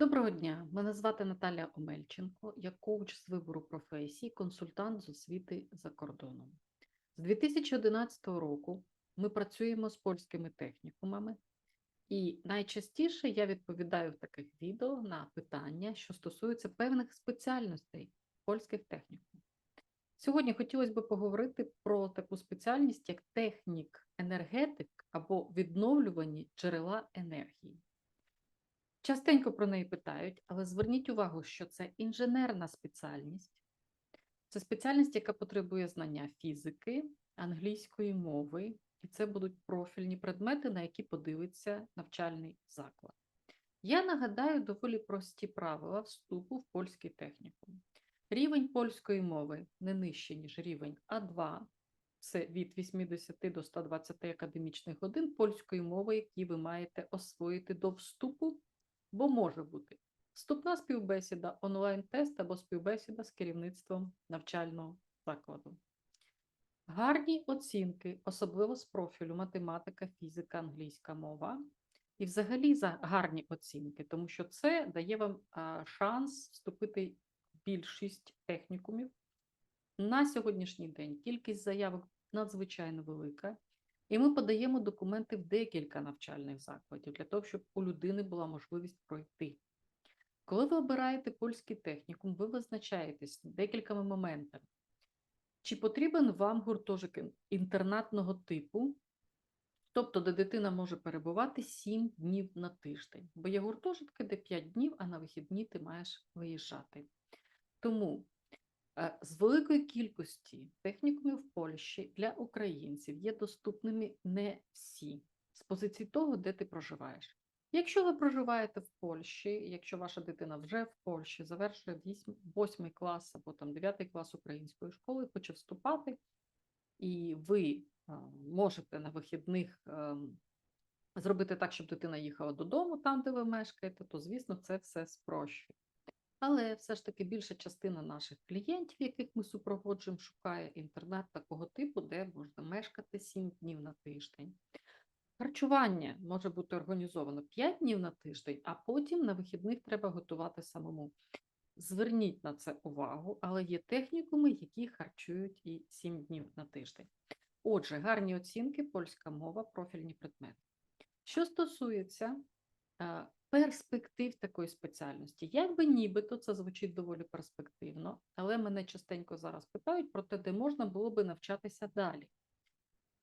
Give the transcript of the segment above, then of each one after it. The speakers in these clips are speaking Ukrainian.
Доброго дня, мене звати Наталя Омельченко, я коуч з вибору професії, консультант з освіти за кордоном. З 2011 року ми працюємо з польськими технікумами, і найчастіше я відповідаю в таких відео на питання, що стосуються певних спеціальностей польських технікумів. Сьогодні хотілося б поговорити про таку спеціальність, як технік-енергетик або відновлювані джерела енергії. Частенько про неї питають, але зверніть увагу, що це інженерна спеціальність. Це спеціальність, яка потребує знання фізики, англійської мови, і це будуть профільні предмети, на які подивиться навчальний заклад. Я нагадаю доволі прості правила вступу в польський технікум. Рівень польської мови не нижче, ніж рівень А2, це від 80 до 120 академічних годин польської мови, які ви маєте освоїти до вступу бо може бути вступна співбесіда, онлайн-тест або співбесіда з керівництвом навчального закладу. Гарні оцінки, особливо з профілю математика, фізика, англійська мова. І взагалі за гарні оцінки, тому що це дає вам шанс вступити в більшість технікумів. На сьогоднішній день кількість заявок надзвичайно велика. І ми подаємо документи в декілька навчальних закладів для того, щоб у людини була можливість пройти. Коли ви обираєте польський технікум, ви визначаєтесь декількома моментами. Чи потрібен вам гуртожик інтернатного типу, тобто, де дитина може перебувати 7 днів на тиждень, бо є гуртожитки, де 5 днів, а на вихідні ти маєш виїжджати. Тому з великої кількості технікумів в Польщі для українців є доступними не всі з позиції того, де ти проживаєш. Якщо ви проживаєте в Польщі, якщо ваша дитина вже в Польщі завершує 8 клас або там 9 клас української школи, хоче вступати, і ви е, можете на вихідних ем, зробити так, щоб дитина їхала додому, там, де ви мешкаєте, то звісно це все спрощує. Але все ж таки більша частина наших клієнтів, яких ми супроводжуємо, шукає інтернет такого типу, де можна мешкати 7 днів на тиждень. Харчування може бути організовано 5 днів на тиждень, а потім на вихідних треба готувати самому. Зверніть на це увагу, але є технікуми, які харчують і 7 днів на тиждень. Отже, гарні оцінки, польська мова, профільні предмети. Що стосується перспектив такої спеціальності. Як би нібито це звучить доволі перспективно, але мене частенько зараз питають про те, де можна було би навчатися далі.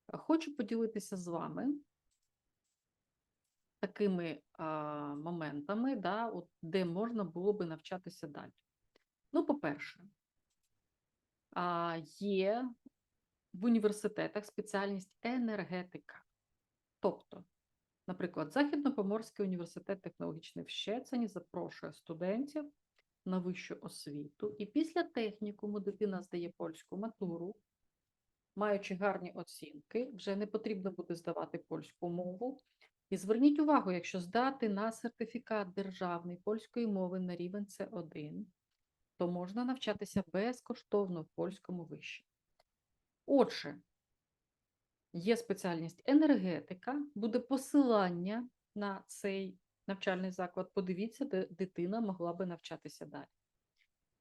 Хочу поділитися з вами такими а, моментами, да, от, де можна було би навчатися далі. Ну, по-перше, є в університетах спеціальність енергетика. Тобто Наприклад, Західно-Поморський університет технологічний в Щецині запрошує студентів на вищу освіту, і після технікуму дитина здає польську матуру, маючи гарні оцінки, вже не потрібно буде здавати польську мову. І зверніть увагу, якщо здати на сертифікат державний польської мови на рівень С1, то можна навчатися безкоштовно в польському виші. Отже, є спеціальність енергетика, буде посилання на цей навчальний заклад. Подивіться, де дитина могла би навчатися далі.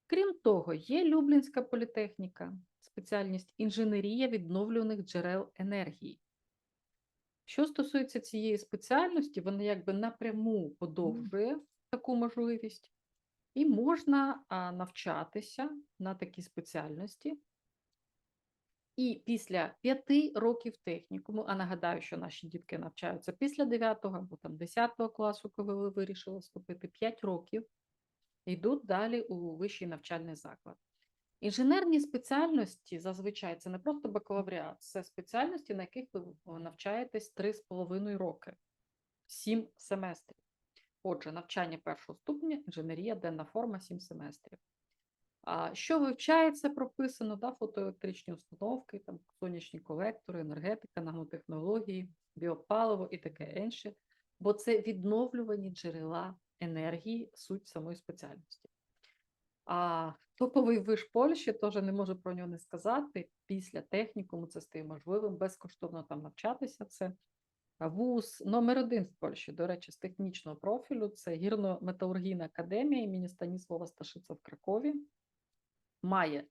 Крім того, є Люблінська політехніка, спеціальність інженерія відновлюваних джерел енергії. Що стосується цієї спеціальності, вона якби напряму подовжує таку можливість, і можна навчатися на такій спеціальності і після п'яти років технікуму, а нагадаю, що наші дітки навчаються після 9 або там 10 класу, коли ви вирішили вступити 5 років, йдуть далі у вищий навчальний заклад. Інженерні спеціальності зазвичай це не просто бакалавріат, це спеціальності, на яких ви навчаєтесь 3,5 роки, 7 семестрів. Отже, навчання першого ступеня, інженерія, денна форма 7 семестрів. Що вивчається, прописано, да, фотоелектричні установки, там, сонячні колектори, енергетика, нанотехнології, біопаливо і таке інше, бо це відновлювані джерела енергії, суть самої спеціальності. А топовий виш Польщі теж не можу про нього не сказати. Після технікуму це стає можливим, безкоштовно там навчатися. Це Вуз номер один в Польщі, до речі, з технічного профілю це гірно-металургійна академія імені Станіслава Сташица в Кракові. Має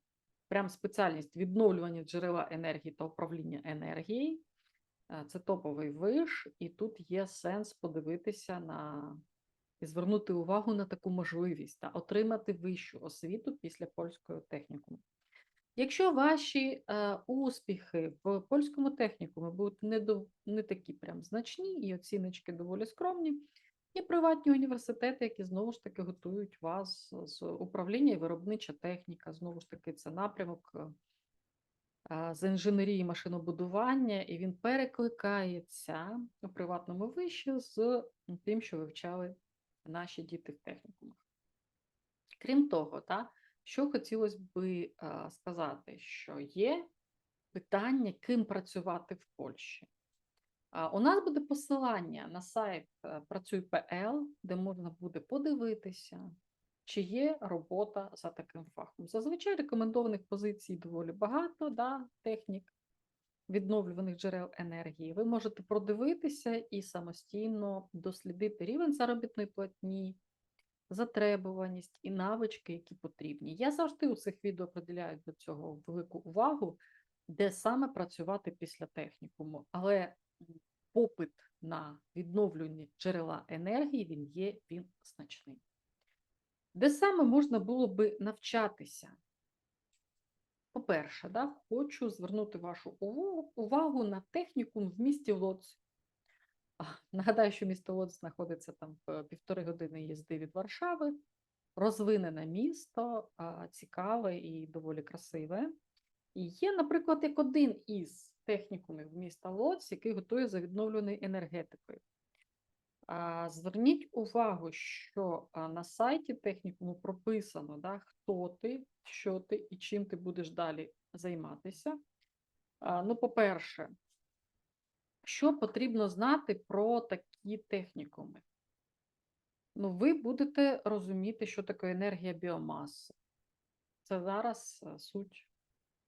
прям спеціальність відновлювання джерела енергії та управління енергією. Е, Це топовий виш, і тут є сенс подивитися на і звернути увагу на таку можливість та отримати вищу освіту після польського технікуму. Якщо ваші е, успіхи в польському технікумі будуть не, до, не такі прям значні, і оціночки доволі скромні, є приватні університети, які знову ж таки готують вас з управління і виробнича техніка. Знову ж таки, це напрямок е, з інженерії машинобудування, і він перекликається у приватному виші з тим, що вивчали наші діти в технікумах. Крім того, та, що хотілося би сказати, що є питання, ким працювати в Польщі. У нас буде посилання на сайт е, Працюй.пл, де можна буде подивитися, чи є робота за таким фахом. Зазвичай рекомендованих позицій доволі багато, да, технік відновлюваних джерел енергії. Ви можете продивитися і самостійно дослідити рівень заробітної платні, затребуваність і навички, які потрібні. Я завжди у цих відео приділяю до цього велику увагу, де саме працювати після технікуму. Але попит на відновлювані джерела енергії він є, він значний. Де саме можна було би навчатися? По-перше, да, хочу звернути вашу увагу, на технікум в місті Лоц. Нагадаю, що місто Лоц знаходиться там в півтори години їзди від Варшави. Розвинене місто, цікаве і доволі красиве. І є, наприклад, як один із технікумів міста Лоц, який готує за відновленою енергетикою. Зверніть увагу, що на сайті технікуму прописано, да, хто ти, що ти і чим ти будеш далі займатися. Ну, по-перше, що потрібно знати про такі технікуми? Ну, ви будете розуміти, що таке енергія біомаси. Це зараз суть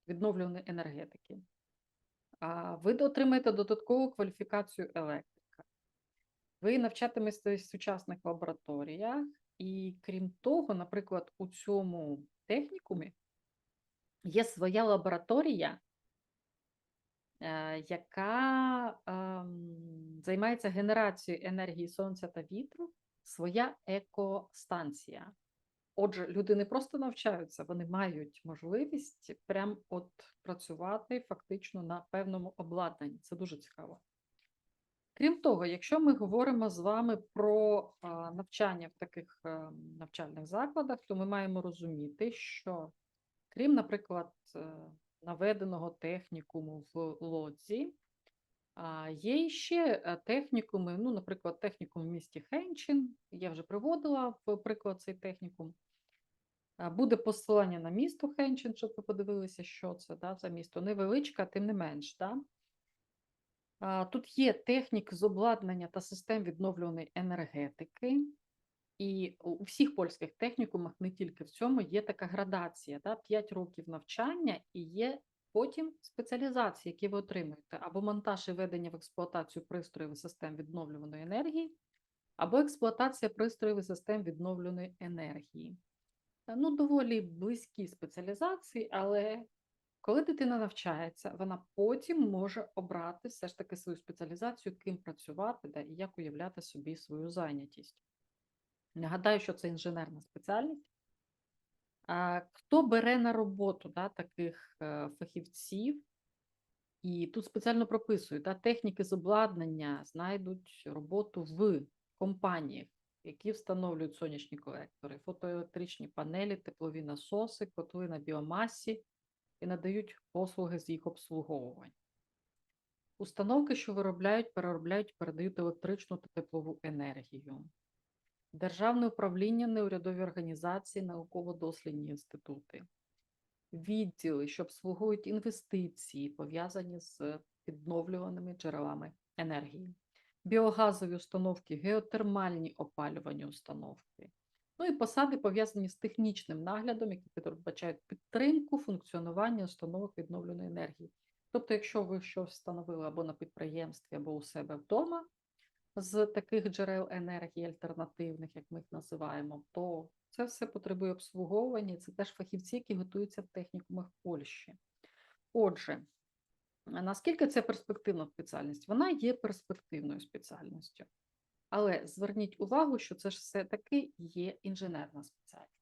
відновлюваної енергетики. Ви отримаєте додаткову кваліфікацію електрика. Ви навчатиметесь в сучасних лабораторіях, і крім того, наприклад, у цьому технікумі є своя лабораторія, е, яка ем, займається генерацією енергії сонця та вітру, своя екостанція. Отже, люди не просто навчаються, вони мають можливість прям от працювати фактично на певному обладнанні. Це дуже цікаво. Крім того, якщо ми говоримо з вами про навчання в таких е, навчальних закладах, то ми маємо розуміти, що крім, наприклад, е, наведеного технікуму в Лодзі, є ще е, технікуми, ну, наприклад, технікум в місті Хенчин, я вже приводила в приклад цей технікум. Буде посилання на місто Хенчин, щоб ви подивилися, що це да, за місто. Невеличке, тим не менш. Да? Тут є технік з обладнання та систем відновлюваної енергетики. І у всіх польських технікумах, не тільки в цьому, є така градація: да? 5 років навчання і є потім спеціалізації, які ви отримуєте, або монтаж і введення в експлуатацію пристроїв і систем відновлюваної енергії, або експлуатація пристроїв і систем відновлюваної енергії. Е, Ну, доволі близькі спеціалізації, але коли дитина навчається, вона потім може обрати все ж таки свою спеціалізацію, ким працювати да, і як уявляти собі свою зайнятість. Нагадаю, що це інженерна спеціальність. Хто бере на роботу да, таких е, фахівців, і тут спеціально прописують, да, техніки з обладнання знайдуть роботу в компаніях, які встановлюють сонячні колектори, фотоелектричні панелі, теплові насоси, котли на біомасі і надають послуги з їх обслуговування. Установки, що виробляють, переробляють, передають електричну та теплову енергію. Державне управління, неурядові організації, науково-дослідні інститути, відділи, що обслуговують інвестиції, пов'язані з відновлюваними джерелами енергії, біогазові установки, геотермальні опалювальні установки. Ну і посади пов'язані з технічним наглядом, які передбачають підтримку функціонування установок відновленої енергії. Тобто, якщо ви щось встановили або на підприємстві, або у себе вдома з таких джерел енергії альтернативних, як ми їх називаємо, то це все потребує обслуговування. Це теж фахівці, які готуються в технікумах Польщі. Отже, наскільки це перспективна спеціальність? Вона є перспективною спеціальністю. Але зверніть увагу, що це ж все-таки є інженерна спеціальність.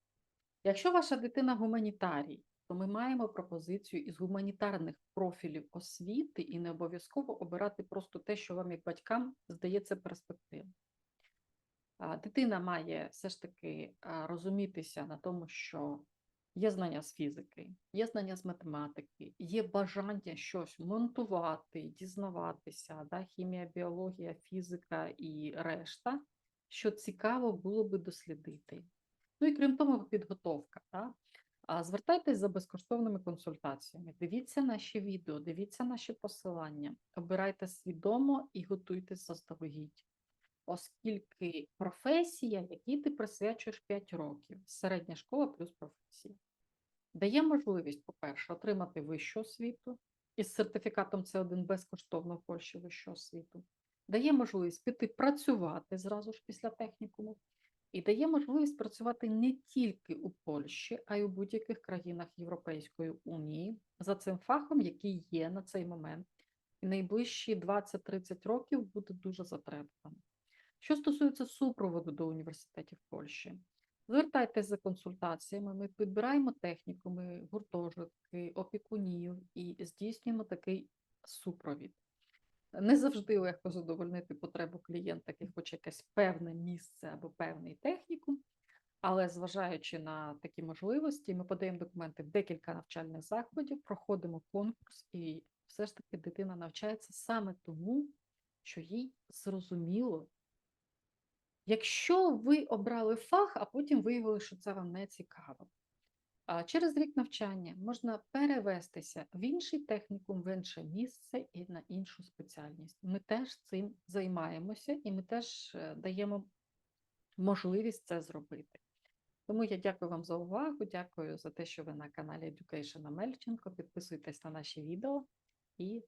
Якщо ваша дитина гуманітарій, то ми маємо пропозицію із гуманітарних профілів освіти і не обов'язково обирати просто те, що вам як батькам здається перспективним. Дитина має все ж таки розумітися на тому, що є знання з фізики, є знання з математики, є бажання щось монтувати, дізнаватися, да, хімія, біологія, фізика і решта, що цікаво було би дослідити. Ну і крім того, підготовка. Да? Звертайтесь за безкоштовними консультаціями. Дивіться наші відео, дивіться наші посилання, обирайте свідомо і готуйтесь заздалегідь. Оскільки професія, якій ти присвячуєш 5 років, середня школа плюс професія, дає можливість, по-перше, отримати вищу освіту із сертифікатом С1 безкоштовно в Польщі вищу освіту, дає можливість піти працювати зразу ж після технікуму, і дає можливість працювати не тільки у Польщі, а й у будь-яких країнах Європейської Унії за цим фахом, який є на цей момент. І найближчі 20-30 років буде дуже затребуваний. Що стосується супроводу до університетів Польщі, звертайтеся за консультаціями, ми підбираємо технікуми, гуртожитки, опікунів і здійснюємо такий супровід. Не завжди легко задовольнити потребу клієнта, який хоче якесь певне місце або певний технікум, але зважаючи на такі можливості, ми подаємо документи в декілька навчальних закладів, проходимо конкурс, і все ж таки дитина навчається саме тому, що їй зрозуміло. Якщо ви обрали фах, а потім виявили, що це вам не цікаво, через рік навчання можна перевестися в інший технікум, в інше місце і на іншу спеціальність. Ми теж цим займаємося і ми теж е, даємо можливість це зробити. Тому я дякую вам за увагу, дякую за те, що ви на каналі Education Мельченко. Підписуйтесь на наші відео і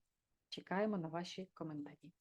чекаємо на ваші коментарі.